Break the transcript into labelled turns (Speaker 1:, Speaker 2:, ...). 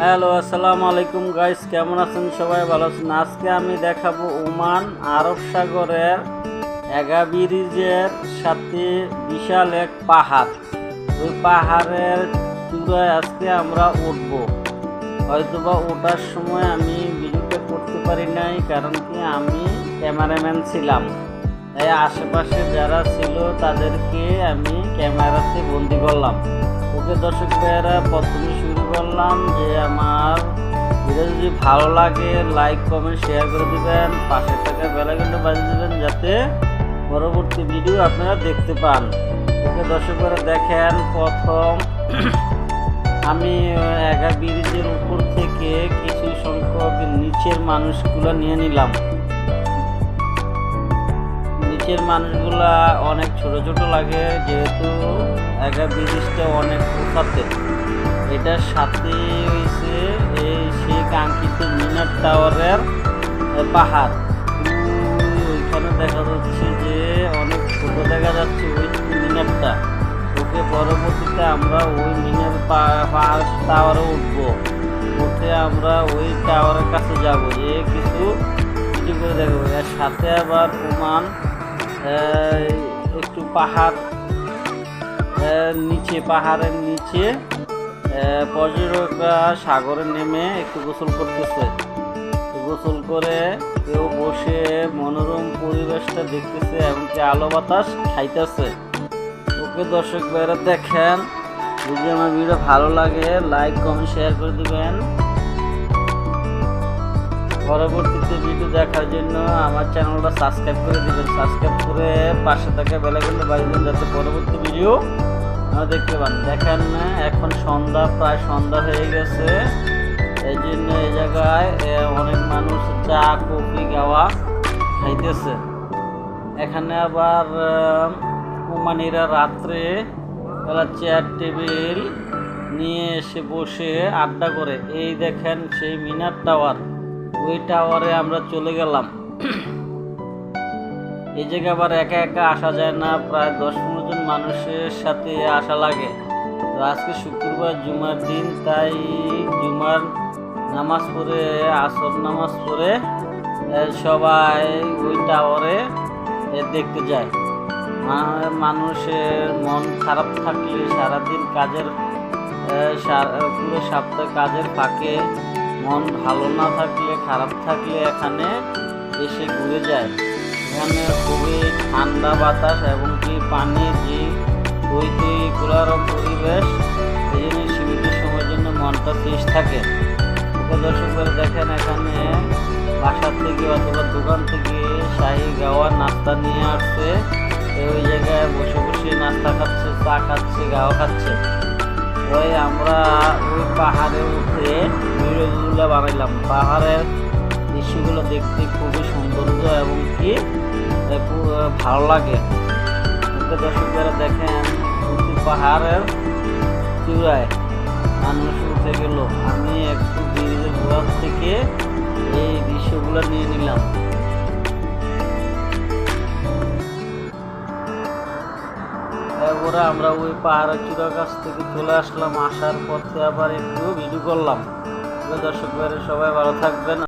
Speaker 1: Hello আসসালামু আলাইকুম guys কেমন আছেন সবাই? ভালো আছেন? আজকে আমি দেখাবো ওমান আরব সাগরের এগা ব্রিজের সাথে বিশাল এক পাহাড়। ওই পাহাড়ের চূড়ায় আজকে আমরা উঠব। হয়তোবা ওঠার সময় আমি ভিডিওটা করতে পারি নাই, কারণ কি আমি ক্যামেরাম্যান ছিলাম। তাই আশেপাশে যারা ছিল তাদেরকে আমি ক্যামেরাতে বন্দি করলাম। ওকে দর্শক ভাইয়েরা, প্রথমে শুরু করলাম যে আমার ভিডিও যদি ভালো লাগে লাইক কমেন্ট শেয়ার করে দিবেন, পাশে থাকা বেলাঘন্টা বাজিয়ে দেবেন যাতে পরবর্তী ভিডিও আপনারা দেখতে পান। ওকে দর্শক দেখেন, প্রথম আমি একা ব্রিজের উপর থেকে কিছু সংখ্যক নিচের মানুষগুলো নিয়ে নিলাম। নিচের মানুষগুলা অনেক ছোট ছোট লাগে, যেহেতু একা ব্রিজটা অনেক উঁচাতে এটার সাথে হয়েছে এই সেই কাঙ্ক্ষিত মিনার টাওয়ারের পাহাড়। ওই ওইখানে দেখা যাচ্ছে যে অনেক ছোট দেখা যাচ্ছে ওই মিনারটা। ওকে পরবর্তীতে আমরা ওই মিনার পাহাড় টাওয়ারে উঠবো। উঠে আমরা ওই টাওয়ারের কাছে যাব। যে কিছু করে দেখব। এর সাথে আবার প্রমাণ একটু পাহাড় নিচে, পাহাড়ের নিচে পর্যটকরা সাগরে নেমে একটু গোসল করতেছে। গোসল করে কেউ বসে মনোরম পরিবেশটা দেখতেছে, এমনকি আলো বাতাস খাইতেছে। ওকে দর্শক ভাইরা দেখেন, যদি আমার ভিডিও ভালো লাগে লাইক কমেন্ট শেয়ার করে দিবেন। পরবর্তীতে ভিডিও দেখার জন্য আমার চ্যানেলটা সাবস্ক্রাইব করে দিবেন। সাবস্ক্রাইব করে পাশে থাকা বেলাইকনটা বাজিয়ে যাতে পরবর্তী ভিডিও দেখতে পান। দেখেন না এখন সন্ধ্যা প্রায় সন্ধ্যা হয়ে গেছে। এই জন্য এই জায়গায় অনেক মানুষ চা কফি গাওয়া খাইতেছে। এখানে আবার আহ, কুমানীরা রাত্রে বেলা চেয়ার টেবিল নিয়ে এসে বসে আড্ডা করে। এই দেখেন সেই মিনার টাওয়ার ওই টাওয়ারে আমরা চলে গেলাম। এই জায়গায় আবার একা একা আসা যায় না, প্রায় দশ পনেরো জন মানুষের সাথে আসা লাগে। তো আজকে শুক্রবার জুমার দিন, তাই জুমার নামাজ পড়ে, আসর নামাজ পড়ে সবাই ওই টাওয়ারে দেখতে যায়। মানুষের মন খারাপ থাকলে সারাদিন কাজের পুরো সপ্তাহ কাজের ফাঁকে মন ভালো না থাকলে, খারাপ থাকলে এখানে এসে ঘুরে যায়। এখানে খুবই ঠান্ডা বাতাস এবং কি পানির যে খোলার পরিবেশ, এই জন্য সীমিত সময়ের জন্য মনটা ফ্রেশ থাকে। ওকে দেখেন, এখানে বাসা থেকে অথবা দোকান থেকে শাহি গাওয়া নাস্তা নিয়ে আসছে। ওই জায়গায় বসে বসে নাস্তা খাচ্ছে, চা খাচ্ছে, গাওয়া খাচ্ছে। ওই আমরা ওই পাহাড়ে উঠে ভিডিওগুলো বানাইলাম। পাহাড়ের দৃশ্যগুলো দেখতে খুবই সৌন্দর্য এবং কি ভালো লাগে। দর্শকরা দেখেন পাহাড়ের চূড়ায় মানুষ উঠে গেল। আমি একটু ব্রিজের থেকে এই দৃশ্যগুলো নিয়ে নিলাম। এরপরে আমরা ওই পাহাড়ের চূড়ার কাছ থেকে চলে আসলাম, আসার পথে আবার একটু ভিডিও করলাম। দর্শক বাইরে সবাই ভালো থাকবেন।